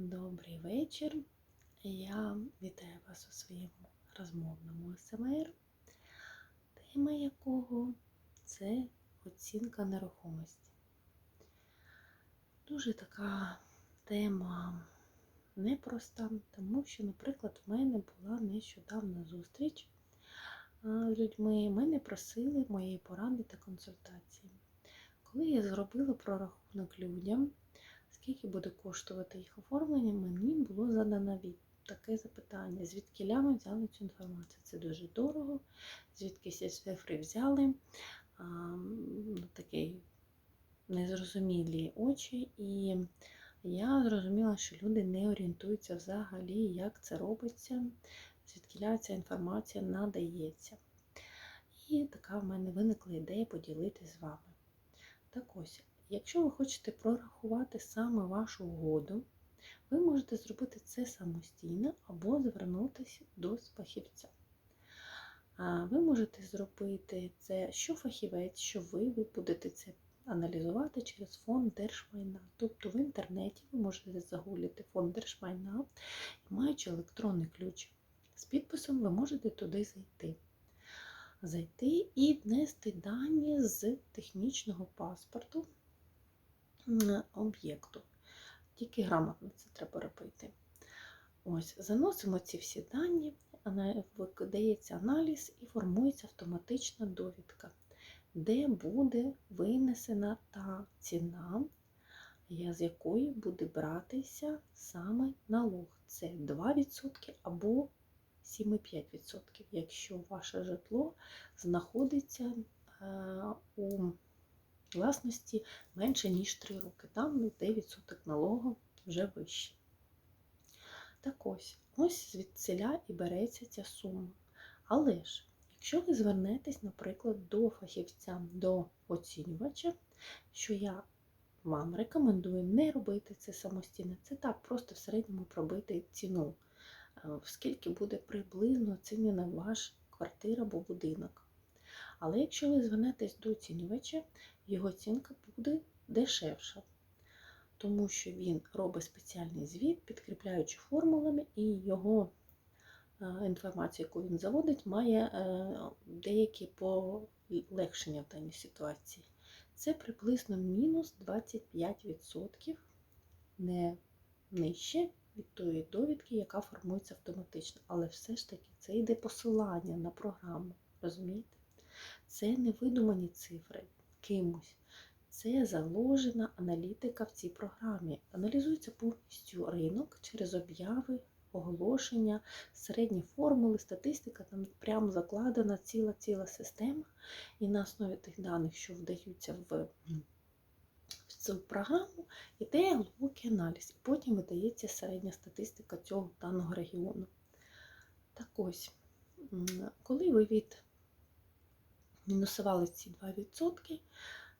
Добрий вечір. Я вітаю вас у своєму розмовному СМР, тема якого це оцінка нерухомості. Дуже така тема непроста, тому що, наприклад, в мене була нещодавна зустріч з людьми. Мене просили моєї поради та консультації. Коли я зробила прорахунок людям, скільки буде коштувати їх оформлення, мені було задано від таке запитання, звідки ми взяли цю інформацію. Це дуже дорого, звідки ці цифри взяли, а, ну, такі незрозумілі очі. І я зрозуміла, що люди не орієнтуються взагалі, як це робиться, звідки ця інформація надається. І така в мене виникла ідея поділитися з вами. Так ось, якщо ви хочете прорахувати саме вашу угоду, ви можете зробити це самостійно або звернутися до фахівця. Ви можете зробити це, що фахівець, що ви, ви будете це аналізувати через фонд держмайна. Тобто в інтернеті ви можете загуглити фонд держмайна, маючи електронний ключ з підписом, ви можете туди зайти зайти і внести дані з технічного паспорту об'єкту. Тільки грамотно це треба робити. Ось, Заносимо ці всі дані, викидається аналіз і формується автоматична довідка, де буде винесена та ціна, з якої буде братися саме налог. Це 2% або 7,5%, якщо ваше житло знаходиться е, у власності менше, ніж 3 роки. Там йде відсоток налогу вже вищий. Так ось, ось звідсиля і береться ця сума. Але ж, якщо ви звернетесь, наприклад, до фахівця, до оцінювача, що я вам рекомендую не робити це самостійно, це так, просто в середньому пробити ціну. Е, скільки буде приблизно оцінена ваш квартира або будинок. Але якщо ви звернетесь до оцінювача, його оцінка буде дешевша, тому що він робить спеціальний звіт, підкріпляючи формулами, і його е, інформація, яку він заводить, має е, деякі полегшення в даній ситуації. Це приблизно мінус 25%, не нижче від тої довідки, яка формується автоматично. Але все ж таки це йде посилання на програму. Розумієте? Це не видумані цифри кимось. Це заложена аналітика в цій програмі. Аналізується повністю ринок через обяви, оголошення, середні формули, статистика, там прямо закладена ціла-ціла система. І на основі тих даних, що вдаються в цю програму йде глибокий аналіз, і потім видається середня статистика цього даного регіону. Так ось, коли ви від мінусували ці 2%,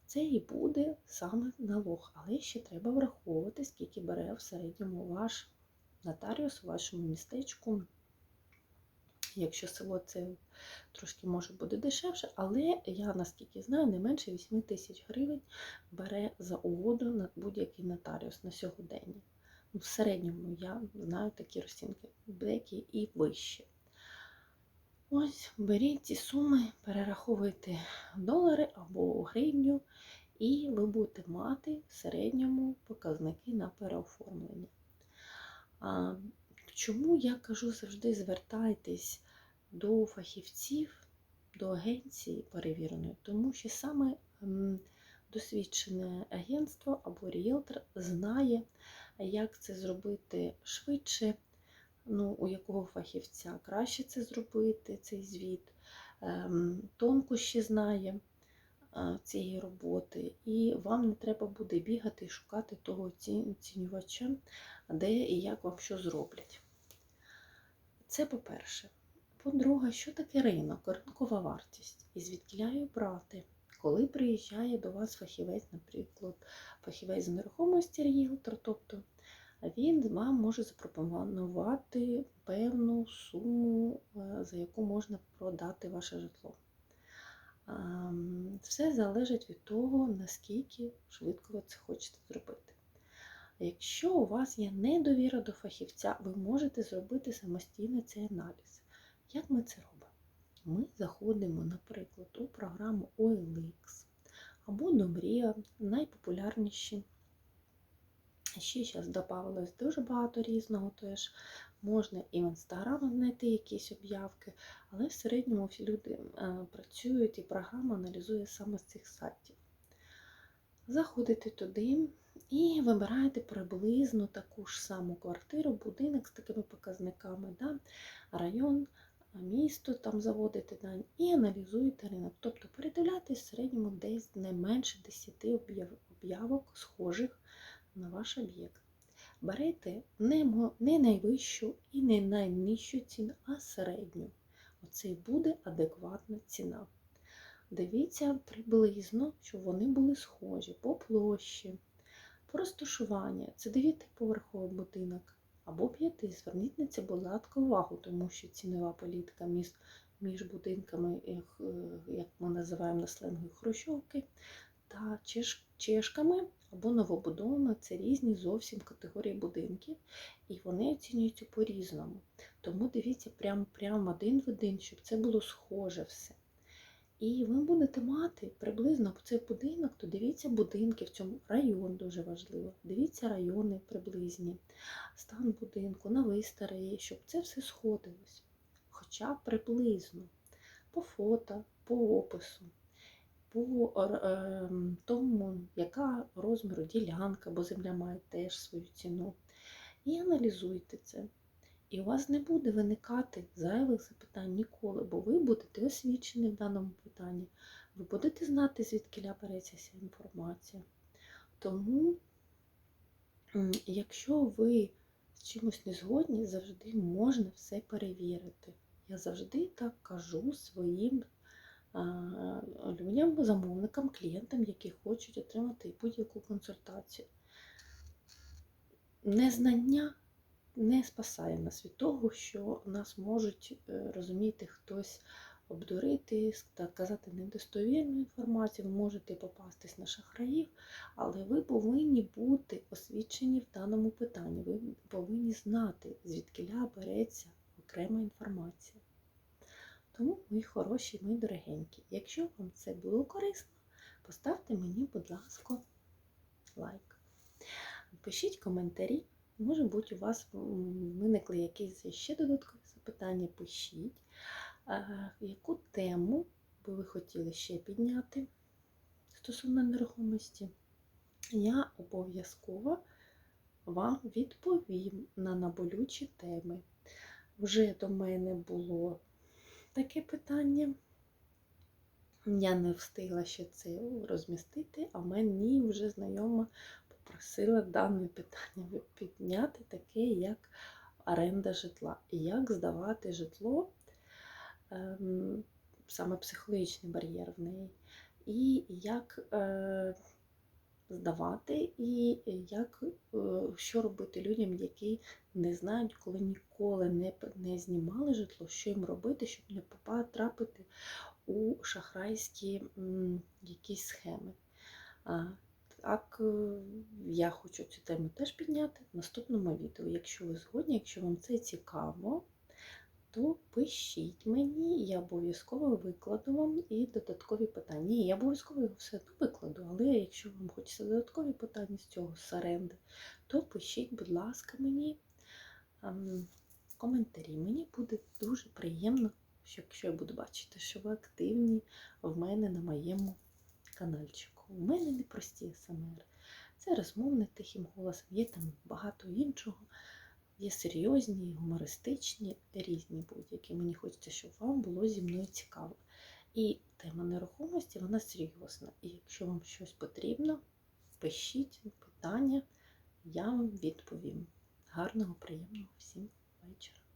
це і буде саме налог. Але ще треба враховувати, скільки бере в середньому ваш нотаріус у вашому містечку. Якщо село це трошки може бути дешевше, але я, наскільки знаю, не менше 8 тисяч гривень бере за угоду на будь-який нотаріус на сьогодення. В середньому я знаю такі розцінки, деякі і вищі. Ось, беріть ці суми, перераховуйте в долари або у гривню, і ви будете мати в середньому показники на переоформлення. Чому я кажу завжди звертайтесь до фахівців, до агенції перевіреної, тому що саме досвідчене агентство або ріелтор знає, як це зробити швидше, ну, у якого фахівця краще це зробити, цей звіт, ем, тонкощі знає цієї роботи, і вам не треба буде бігати і шукати того оцінювача, де і як вам що зроблять. Це по-перше. По-друге, що таке ринок, ринкова вартість? І звідки брати? Коли приїжджає до вас фахівець, наприклад, фахівець з нерухомості ріелтор, тобто він вам може запропонувати певну суму, е, за яку можна продати ваше житло. Все залежить від того, наскільки швидко ви це хочете зробити. Якщо у вас є недовіра до фахівця, ви можете зробити самостійно цей аналіз. Як ми це робимо? Ми заходимо, наприклад, у програму OLX або Домрія, найпопулярніші. Ще зараз додавалось дуже багато різного, теж можна і в інстаграм знайти якісь об'явки, але в середньому всі люди е, працюють і програма аналізує саме з цих сайтів. Заходите туди і вибираєте приблизно таку ж саму квартиру, будинок з такими показниками, да? район, місто там заводите дані і аналізуєте ринок. Тобто передивляєтесь в середньому десь не менше 10 об'явок, схожих на ваш об'єкт. Берете не, найвищу і не найнижчу ціну, а середню. Оце і буде адекватна ціна. Дивіться приблизно, щоб вони були схожі по площі, по розташуванню. Це 9-поверховий будинок або 5. Зверніть на це, будь ласка, увагу, тому що цінова політика між, між будинками, як ми називаємо на сленгу хрущовки, та чеш, чешками або новобудовами це різні зовсім категорії будинків, і вони оцінюються по-різному. Тому дивіться прямо прям один в один, щоб це було схоже все. І ви будете мати приблизно цей будинок, то дивіться будинки в цьому район дуже важливо. Дивіться райони приблизні, стан будинку, новий старий, щоб це все сходилось. Хоча приблизно по фото, по опису, по е, тому, яка розміру ділянка, бо земля має теж свою ціну. І аналізуйте це. І у вас не буде виникати зайвих запитань ніколи, бо ви будете освічені в даному питанні. Ви будете знати, звідки береться ця інформація. Тому, якщо ви з чимось не згодні, завжди можна все перевірити. Я завжди так кажу своїм людям, замовникам, клієнтам, які хочуть отримати будь-яку консультацію. Незнання не спасає нас від того, що нас можуть е, розуміти хтось обдурити, казати недостовірну інформацію, ви можете попастись на шахраїв, але ви повинні бути освічені в даному питанні. Ви повинні знати, звідкиля береться окрема інформація. Тому, мої хороші, мої дорогенькі, якщо вам це було корисно, поставте мені, будь ласка, лайк. Пишіть коментарі. Може бути, у вас виникли якісь ще додаткові запитання, пишіть, яку тему би ви хотіли ще підняти стосовно нерухомості. Я обов'язково вам відповім на наболючі теми. Вже до мене було таке питання. Я не встигла ще це розмістити, а мені вже знайома просила дане питання підняти, таке як оренда житла. Як здавати житло, ем, саме психологічний бар'єр в неї, і як е, здавати, і як, е, що робити людям, які не знають, коли ніколи не не знімали житло, що їм робити, щоб не потрапити у шахрайські якісь схеми. Так, е, я хочу цю тему теж підняти в наступному відео. Якщо ви згодні, якщо вам це цікаво, то пишіть мені, я обов'язково викладу вам і додаткові питання. Ні, я обов'язково його все викладу, але якщо вам хочеться додаткові питання з цього з оренди, то пишіть, будь ласка, мені коментарі. Мені буде дуже приємно, якщо я буду бачити, що ви активні в мене на моєму каналчику. У мене не прості СМР. Це розмовне тихим голосом, є там багато іншого. Є серйозні, гумористичні, різні будь-які. Мені хочеться, щоб вам було зі мною цікаво. І тема нерухомості, вона серйозна. І якщо вам щось потрібно, пишіть питання, я вам відповім. Гарного, приємного всім вечора.